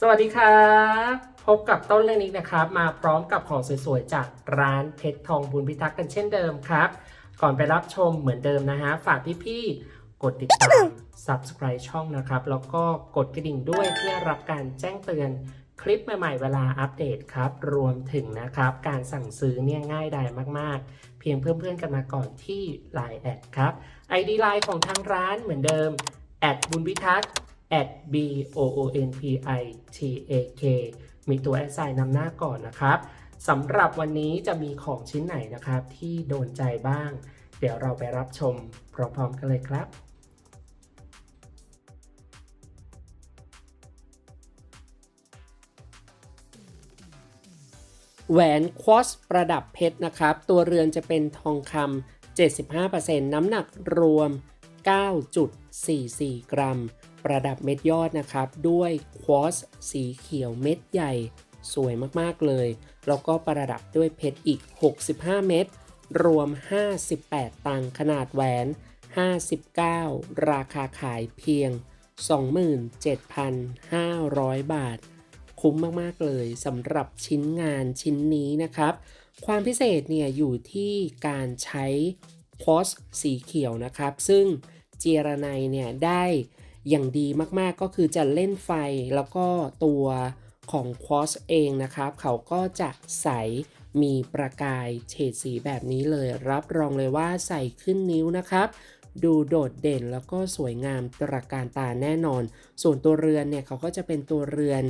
สวัสดีครับ พบกับต้นเรื่องนี้นะครับ มาพร้อมกับของสวยๆ จากร้านเพชรทองบุญพิทักษ์กันเช่นเดิมครับ ก่อนไปรับชมเหมือนเดิมนะฮะ ฝากพี่ๆ กดติดตาม subscribe ช่องนะครับ แล้วก็กดกระดิ่งด้วยเพื่อรับการแจ้งเตือนคลิปใหม่ๆ เวลาอัปเดตครับ รวมถึงนะครับ การสั่งซื้อเนี่ยง่ายดายมากๆ เพียงเพื่อนๆกันมาก่อนที่ Line แอดครับ ID Line ของทางร้านเหมือนเดิมแอดบุญพิทักษ์ at b o o n p i t a k มีตัวแอดไซน์นำหน้าก่อนนะครับสำหรับวันนี้จะมีของชิ้นไหนนะครับ ที่โดนใจบ้าง เดี๋ยวเราไปรับชมพร้อมๆกันเลยครับแหวนควอสประดับเพชรนะครับ ตัวเรือนจะเป็นทองคำ75%น้ำหนักรวม 9.44 กรัม ประดับเม็ดยอดนะครับ ด้วยควอสสีเขียวเม็ดใหญ่ สวยมากๆเลย แล้วก็ประดับด้วยเพชรอีก 65 เม็ดรวม 58 ตังขนาดแหวน 59 ราคาขายเพียง 27,500 บาท คุ้มมากๆเลยสำหรับชิ้นงานชิ้นนี้นะครับ ความพิเศษเนี่ยอยู่ที่การใช้ควอสสีเขียวนะครับ ซึ่งเจรไนเนี่ยได้ อย่างดีมากๆก็คือจะเล่นไฟแล้วก็ตัวของควอสเองนะครับ เขาก็จะใสมีประกายเฉดสีแบบนี้เลย รับรองเลยว่าใส่ขึ้นนิ้วนะครับ ดูโดดเด่นแล้วก็สวยงามตระการตาแน่นอน ส่วนตัวเรือนเนี่ยเขาก็จะเป็นตัวเรือน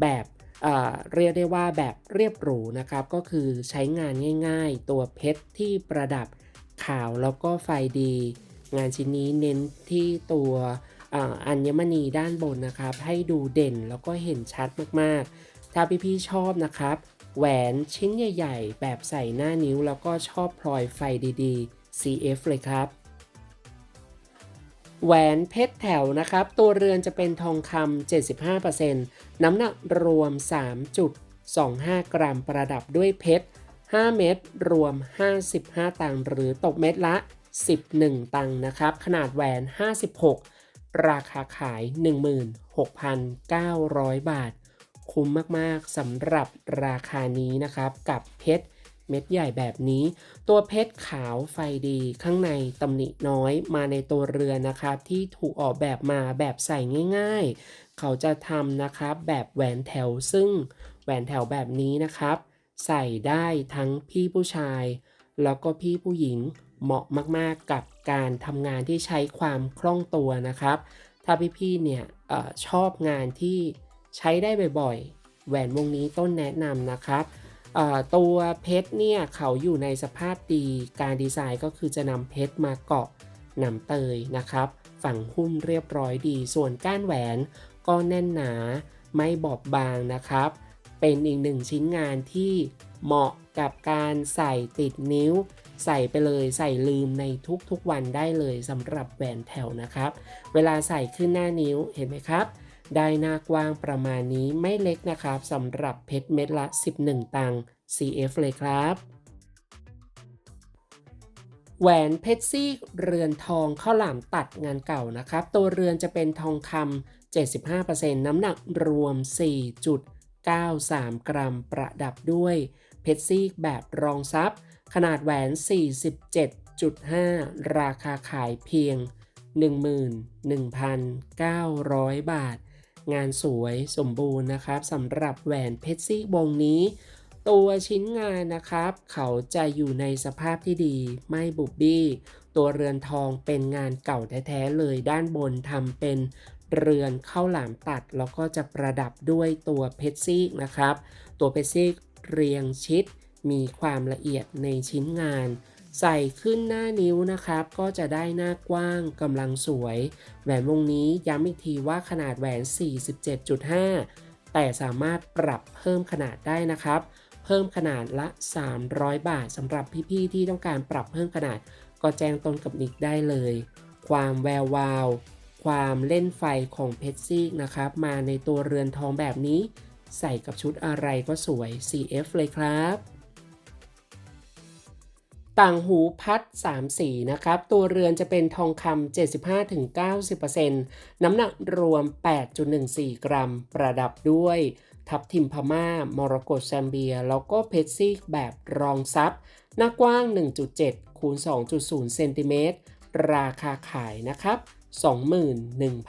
แบบเอ่อเรียกได้ว่าแบบเรียบหรูนะครับ ก็คือใช้งานง่ายๆ ตัวเพชรที่ประดับขาวแล้วก็ไฟดี งานชิ้นนี้เน้นที่ตัว อัญมณีด้านบนนะครับ ให้ดูเด่นแล้วก็เห็นชัดมากๆ ถ้าพี่ๆชอบนะครับ แหวนชิ้นใหญ่ ๆ แบบใส่หน้านิ้ว แล้วก็ชอบพลอยไฟดีๆ CF เลยครับแหวนเพชรแถวนะครับ ตัวเรือนจะเป็นทองคำ 75%น้ำหนักรวม 3.25 กรัมประดับด้วยเพชร 5 เม็ดรวม 55 ตังหรือตกเม็ดละ 11 ตังนะครับ ขนาดแหวน 56 ราคาขาย 16,900 บาท คุ้มมากๆสำหรับราคานี้นะครับ กับเพชรเม็ดใหญ่แบบนี้ ตัวเพชรขาวไฟดีข้างในตำหนิน้อยมาในตัวเรือนนะครับ ที่ถูกออกแบบมาแบบใส่ง่าย ๆ เขาจะทำนะครับแบบแหวนแถวซึ่งแหวนแถวแบบนี้นะครับ ใส่ได้ทั้งพี่ผู้ชาย แล้วก็พี่ผู้หญิงเหมาะมากๆกับ การทำงานที่ใช้ความคล่องตัวนะครับ ถ้าพี่ๆเนี่ยออชอบงานที่ใช้ได้บ่อยๆ แหวนวงนี้ต้นแนะนำนะครับ ตัวเพชรเนี่ยเขาอยู่ในสภาพดีการดีไซน์ก็คือจะนำเพชรมาเกาะหนำเตยนะครับ ฝังหุ้มเรียบร้อยดี ส่วนก้านแหวนก็แน่นหนาไม่บอบบางนะครับ เป็นอีกหนึ่งชิ้นงานที่เหมาะกับการใส่ติดนิ้ว ใส่ไปเลยใส่ลืมในทุกๆวันได้เลยสำหรับแหวนแถวนะครับ เวลาใส่ขึ้นหน้านิ้วเห็นไหมครับ ได้หน้ากว้างประมาณนี้ไม่เล็กนะครับสำหรับเพชรเม็ดละ 11 ตังค์ CF เลยครับแหวนเพชรซี่เรือนทองข้าวหลามตัดงานเก่านะครับ ตัวเรือนจะเป็นทองคำ75%น้ำหนักรวม 4.93 กรัมประดับด้วยเพชรซี่แบบรองซับ ขนาดแหวน 47.5 ราคาขายเพียง 11,900 บาท งานสวยสมบูรณ์นะครับสำหรับแหวนเพชรซี่วงนี้ ตัวชิ้นงานนะครับ เขาจะอยู่ในสภาพที่ดีไม่บุบบี้ ตัวเรือนทองเป็นงานเก่าแท้ๆเลยด้านบนทำเป็นเรือนข้าวหลามตัด แล้วก็จะประดับด้วยตัวเพชรซีกนะครับ ตัวเพชรซีกเรียงชิด มีความละเอียดในชิ้นงาน ใส่ขึ้นหน้านิ้วนะครับ ก็จะได้หน้ากว้างกำลังสวย แหวนวงนี้ย้ำอีกทีว่าขนาดแหวน 47.5 แต่สามารถปรับเพิ่มขนาดได้นะครับ เพิ่มขนาดละ 300 บาทสำหรับพี่ๆที่ต้องการปรับเพิ่มขนาด ก็แจ้งต้นกับนิกได้เลย ความแวววาวความเล่นไฟของเพชรซีกนะครับ มาในตัวเรือนทองแบบนี้ ใส่กับชุดอะไรก็สวย CF เลยครับ ต่างหูพัด 3 สีนะครับ ตัวเรือนจะเป็นทองคำ75-90%น้ำหนักรวม 8.14 กรัม ประดับด้วย ทับทิมพม่า มรกตแซมเบีย แล้วก็เพชรซีกแบบรองซับ หน้ากว้าง 1.7 คูณ 2.0 เซนติเมตร ราคาขายนะครับ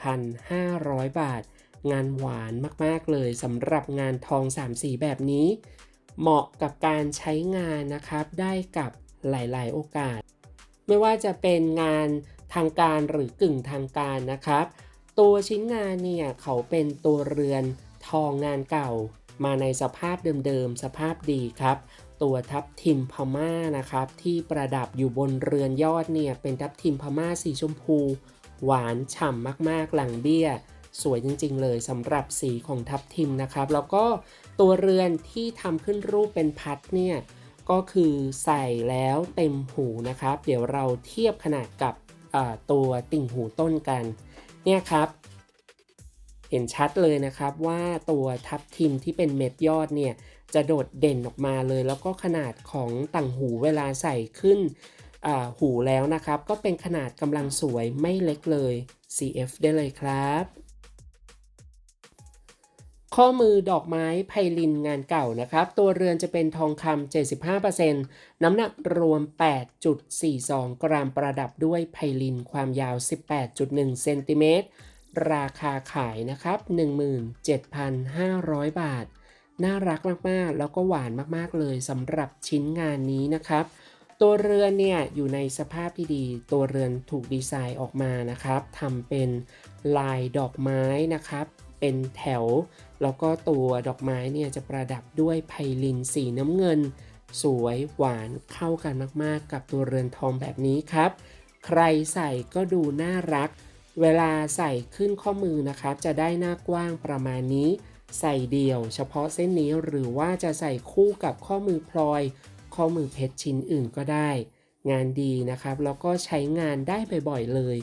21,500 บาท งานหวานมากๆเลยสำหรับงานทอง 3 สีแบบนี้ เหมาะกับการใช้งานนะครับ ได้กับ หลายๆ โอกาส ไม่ว่าจะเป็นงานทางการหรือกึ่งทางการนะครับ ตัวชิ้นงานเนี่ยเขาเป็นตัวเรือนทองงานเก่า มาในสภาพเดิมๆ สภาพดีครับ ตัวทับทิมพม่านะครับ ที่ประดับอยู่บนเรือนยอดเนี่ยเป็นทับทิมพม่าสีชมพู หวานฉ่ำมากๆหลังเบี้ยสวยจริงๆเลยสำหรับสีของทับทิมนะครับ แล้วก็ตัวเรือนที่ทำขึ้นรูปเป็นพัดเนี่ย ก็คือใส่แล้วเต็มหูนะครับ เดี๋ยวเราเทียบขนาดกับตัวติ่งหูต้นกัน เนี่ยครับ เห็นชัดเลยนะครับว่าตัวทับทิมที่เป็นเม็ดยอดเนี่ยจะโดดเด่นออกมาเลย แล้วก็ขนาดของต่างหูเวลาใส่ขึ้นหูแล้วนะครับ ก็เป็นขนาดกำลังสวยไม่เล็กเลย CF ได้เลยครับ ข้อมือดอกไม้ไพลินงานเก่านะครับ ตัวเรือนจะเป็นทองคำ75%น้ำหนักรวม 8.42 กรัมประดับด้วยไพลินความยาว 18.1 เซนติเมตร ราคาขายนะครับ 17,500 บาท น่ารักมาก ๆ แล้วก็หวานมาก ๆ เลยสำหรับชิ้นงานนี้นะครับ ตัวเรือนเนี่ยอยู่ในสภาพที่ดี ตัวเรือนถูกดีไซน์ออกมานะครับทำเป็นลายดอกไม้นะครับ เป็นแถว แล้วก็ตัวดอกไม้เนี่ยจะประดับด้วยไพลินสีน้ำเงิน สวยหวานเข้ากันมากๆ กับตัวเรือนทองแบบนี้ครับ ใครใส่ก็ดูน่ารัก เวลาใส่ขึ้นข้อมือนะครับ จะได้หน้ากว้างประมาณนี้ ใส่เดี่ยว เฉพาะเส้นนี้หรือว่าจะใส่คู่กับข้อมือพลอย ข้อมือเพชรชิ้นอื่นก็ได้ งานดีนะครับ แล้วก็ใช้งานได้บ่อยๆเลย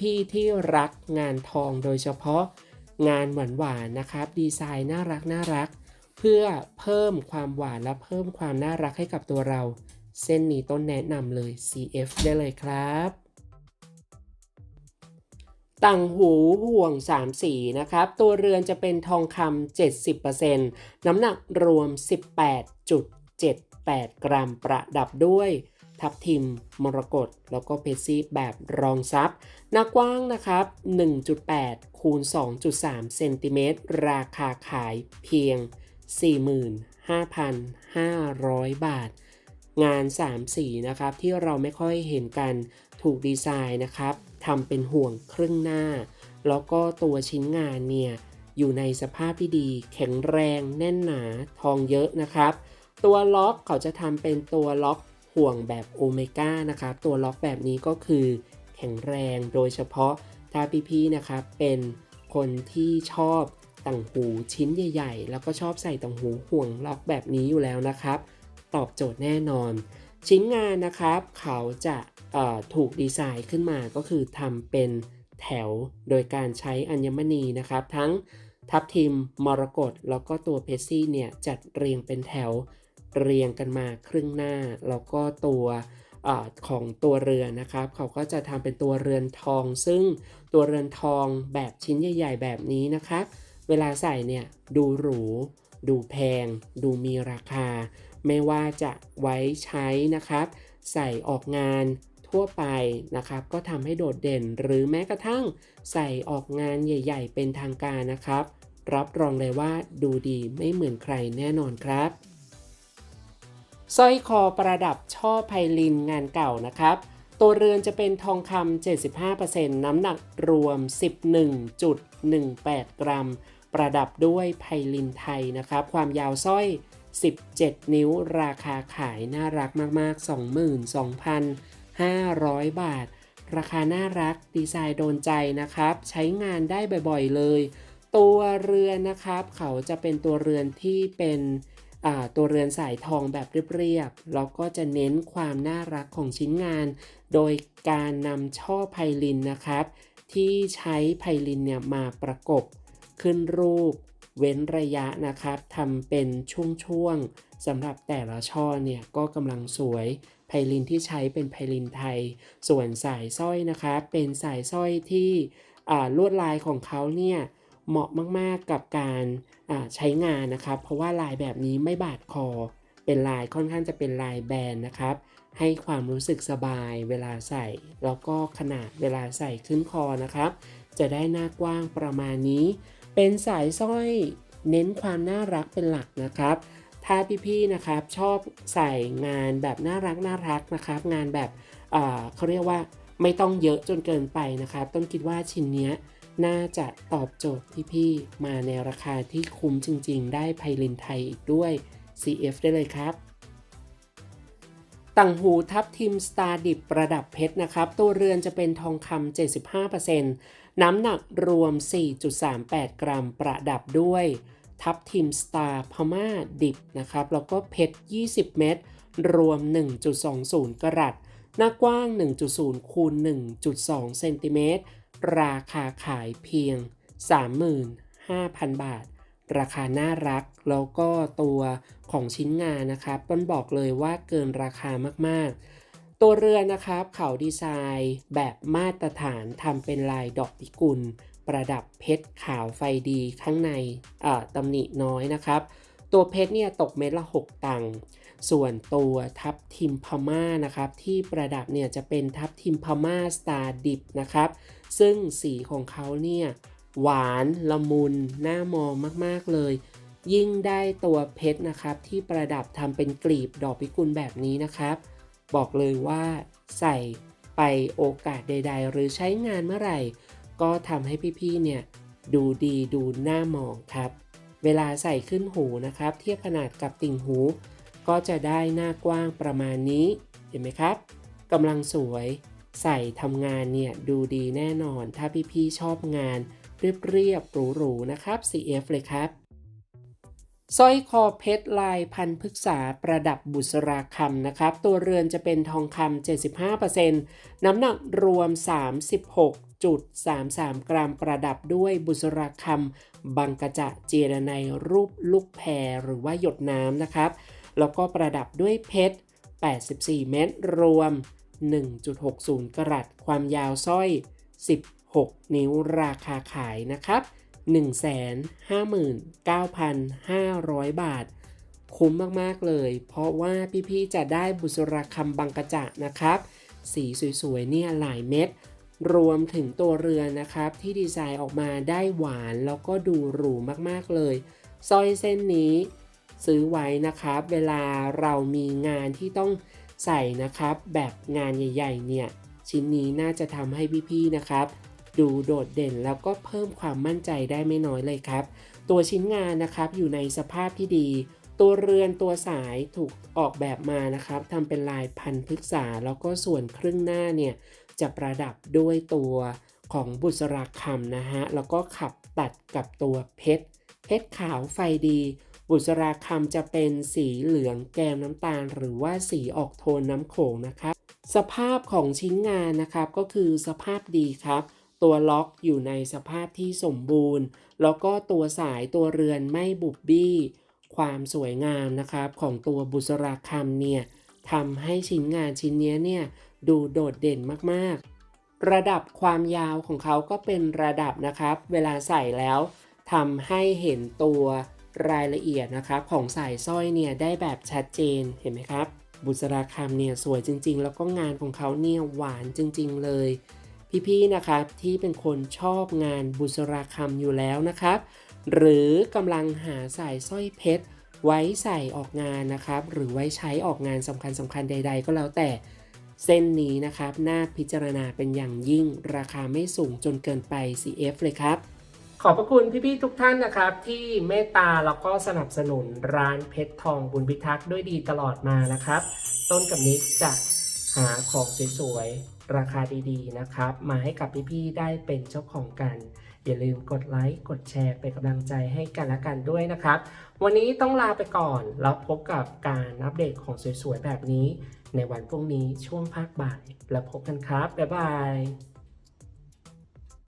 พี่ๆที่รักงานทองโดยเฉพาะ งานหวานๆนะครับ ดีไซน์น่ารักน่ารัก เพื่อเพิ่มความหวานและเพิ่มความน่ารักให้กับตัวเรา เส้นนี้ต้นแนะนำเลย CF ได้เลยครับต่างหูห่วง 3 สีนะครับ ตัวเรือนจะเป็นทองคำ70%น้ำหนักรวม 18.78 กรัมประดับด้วย ทับทิม มรกตแล้วก็เพชรซีแบบรองซับหน้ากว้างนะครับ 1.8 คูณ 2.3 เซนติเมตร ราคาขายเพียง 45,500 บาท งาน 3 สีนะครับ ที่เราไม่ค่อยเห็นกันถูกดีไซน์นะครับทำเป็นห่วงครึ่งหน้า แล้วก็ตัวชิ้นงานเนี่ยอยู่ในสภาพที่ดี แข็งแรง แน่นหนา ทองเยอะนะครับ ตัวล็อกเขาจะทำเป็นตัวล็อก ห่วงแบบโอเมก้านะครับ ตัวล็อกแบบนี้ก็คือแข็งแรงโดยเฉพาะถ้าพี่ๆนะครับเป็นคนที่ชอบต่างหูชิ้นใหญ่ ๆ แล้วก็ชอบใส่ต่างหูห่วงล็อกแบบนี้อยู่แล้วนะครับ ตอบโจทย์แน่นอน ชิ้นงานนะครับ เขาจะถูกดีไซน์ขึ้นมาก็คือทำเป็นแถวโดยการใช้อัญมณีนะครับ ทั้งทับทิมมรกตแล้วก็ตัวเพชซี่เนี่ยจัดเรียงเป็นแถว เรียงกันมาครึ่งหน้า แล้วก็ตัวอของตัวเรือนนะครับ เขาก็จะทำเป็นตัวเรือนทอง ซึ่งตัวเรือนทองแบบชิ้นใหญ่ ๆ แบบนี้นะครับ เวลาใส่เนี่ยดูหรู ดูแพง ดูมีราคา ไม่ว่าจะไว้ใช้นะครับ ใส่ออกงานทั่วไปนะครับ ก็ทำให้โดดเด่นหรือแม้กระทั่งใส่ออกงานใหญ่ ๆ เป็นทางการนะครับ รับรองเลยว่าดูดีไม่เหมือนใครแน่นอนครับ สร้อยคอประดับช่อไพลินงานเก่านะครับ ตัวเรือนจะเป็นทองคำ75%น้ำหนักรวม 11.18 กรัม ประดับด้วยไพลินไทยนะครับ ความยาวสร้อย 17 นิ้ว ราคาขายน่ารักมาก ๆ 22,500 บาท ราคาน่ารักดีไซน์โดนใจนะครับ ใช้งานได้บ่อย ๆ เลย ตัวเรือนนะครับ เขาจะเป็นตัวเรือนที่เป็น ตัวเรือนสายทองแบบเรียบๆแล้วก็จะเน้นความน่ารักของชิ้นงาน โดยการนำช่อไพลินนะครับ ที่ใช้ไพลินเนี่ยมาประกบขึ้นรูป เว้นระยะนะครับทำเป็นช่วงๆสำหรับแต่ละช่อเนี่ยก็กำลังสวยไพลินที่ใช้เป็นไพลินไทย ส่วนสายสร้อยนะครับเป็นสายสร้อยที่ลวดลายของเขาเนี่ย เหมาะมากๆกับการใช้งานนะครับ เพราะว่าลายแบบนี้ไม่บาดคอ เป็นลายค่อนข้างจะเป็นลายแบนนะครับ ให้ความรู้สึกสบายเวลาใส่ แล้วก็ขนาดเวลาใส่ขึ้นคอนะครับ จะได้หน้ากว้างประมาณนี้ เป็นสายสร้อยเน้นความน่ารักเป็นหลักนะครับ ถ้าพี่ๆนะครับชอบใส่งานแบบน่ารักน่ารักนะครับ งานแบบเอ่อเขาเรียกว่าไม่ต้องเยอะจนเกินไปนะครับ ต้นคิดว่าชิ้นเนี้ย น่าจะตอบโจทย์พี่ๆมาในราคาที่คุ้มจริง ๆ ได้ไพลินไทยอีกด้วย CF ได้เลยครับต่างหูทับทิมสตาร์ดิบประดับเพชรนะครับ ตัวเรือนจะเป็นทองคำ 75%น้ำหนักรวม 4.38 กรัมประดับด้วย ทับทิมสตาร์พม่าดิบนะครับ แล้วก็เพชร 20 เม็ดรวม 1.20 กรัตหน้ากว้าง 1.0 คูณ 1.2 เซนติเมตร ราคาขายเพียง 35,000 บาท ราคาน่ารัก แล้วก็ตัวของชิ้นงานนะครับต้นบอกเลยว่าเกินราคามากๆ ตัวเรือนะครับเขาดีไซน์แบบมาตรฐานทำเป็นลายดอกพิกุล ประดับเพชรขาวไฟดีข้างในตำหนิน้อยนะครับตัวเพชรเนี่ยตกเม็ดละ 6 ตังค์ส่วนตัวทับทิมพม่านะครับ ที่ประดับเนี่ยจะเป็นทับทิมพม่าสตาร์ดิบนะครับ ซึ่งสีของเขาเนี่ยหวานละมุนน่ามองมากๆเลย ยิ่งได้ตัวเพชรนะครับ ที่ประดับทำเป็นกลีบดอกพิกุลแบบนี้นะครับ บอกเลยว่าใส่ไปโอกาสใด ๆ หรือใช้งานเมื่อไหร่ ก็ทำให้พี่ๆเนี่ยดูดีดูน่ามองครับ เวลาใส่ขึ้นหูนะครับ เทียบขนาดกับติ่งหู ก็จะได้หน้ากว้างประมาณนี้ เห็นไหมครับกำลังสวย ใส่ทำงานเนี่ยดูดีแน่นอน ถ้าพี่ๆชอบงาน เรียบๆหรูๆนะครับ CF เลยครับสร้อยคอเพชรลายพันพฤกษาประดับบุษราคำนะครับ ตัวเรือนจะเป็นทองคำ75%น้ำหนักรวม 36.33 กรัมประดับด้วยบุษราคำบังกะจะเจรในรูปลูกแพรหรือว่าหยดน้ำนะครับ แล้วก็ประดับด้วยเพชร 84 เม็ดรวม 1.60 กรัตความยาวสร้อย 16 นิ้วราคาขายนะครับ 159,500 บาท คุ้มมาก ๆ เลย เพราะว่าพี่ ๆ จะได้บุษราคำบังกระจะนะครับ สีสวย ๆ เนี่ยหลายเม็ดรวมถึงตัวเรือนนะครับ ที่ดีไซน์ออกมาได้หวานแล้วก็ดูหรูมากๆเลยสร้อยเส้นนี้ซื้อไว้นะครับ เวลาเรามีงานที่ต้อง ใส่นะครับ แบบงานใหญ่ๆ เนี่ย ชิ้นนี้น่าจะทำให้พี่ๆ นะครับ ดูโดดเด่นแล้วก็เพิ่มความมั่นใจได้ไม่น้อยเลยครับ ตัวชิ้นงานนะครับอยู่ในสภาพที่ดี ตัวเรือนตัวสายถูกออกแบบมานะครับทำเป็นลายพันธุ์พฤกษา แล้วก็ส่วนครึ่งหน้าเนี่ยจะประดับด้วยตัวของบุษราคำนะฮะ แล้วก็ขับตัดกับตัวเพชร เพชรขาวไฟดี บุษราคำจะเป็นสีเหลืองแกมน้ำตาล หรือว่าสีออกโทนน้ำโขงนะครับ สภาพของชิ้นงานนะครับก็คือสภาพดีครับ ตัวล็อกอยู่ในสภาพที่สมบูรณ์ แล้วก็ตัวสายตัวเรือนไม่บุบบี้ ความสวยงามนะครับของตัวบุษราคำเนี่ยทำให้ชิ้นงานชิ้นนี้เนี่ยดูโดดเด่นมากๆ ระดับความยาวของเขาก็เป็นระดับนะครับ เวลาใส่แล้วทำให้เห็นตัว รายละเอียดนะครับของสายสร้อยเนี่ยได้แบบชัดเจนเห็นไหมครับ บุษราคำเนี่ยสวยจริง ๆ แล้วก็งานของเขาเนี่ยหวานจริง ๆ เลย พี่ๆนะครับที่เป็นคนชอบงานบุษราคำอยู่แล้วนะครับ หรือกำลังหาสายสร้อยเพชรไว้ใส่ออกงานนะครับ หรือไว้ใช้ออกงานสำคัญสำคัญใด ๆ ก็แล้วแต่เส้นนี้นะครับ น่าพิจารณาเป็นอย่างยิ่งราคาไม่สูงจนเกินไป CF เลยครับ ขอบพระคุณพี่ๆทุกท่านนะครับ ที่เมตตาแล้วก็สนับสนุนร้านเพชรทองบุญพิทักษ์ด้วยดีตลอดมานะครับ ต้นกับนิกจะหาของสวยๆ ราคาดีๆนะครับ มาให้กับพี่ๆได้เป็นเจ้าของกัน อย่าลืมกดไลค์กดแชร์เป็นกำลังใจให้กันและกันด้วยนะครับ วันนี้ต้องลาไปก่อนแล้วพบกับการอัปเดตของสวยๆ แบบนี้ ในวันพรุ่งนี้ช่วงภาคบ่าย แล้วพบกันครับบ๊ายบาย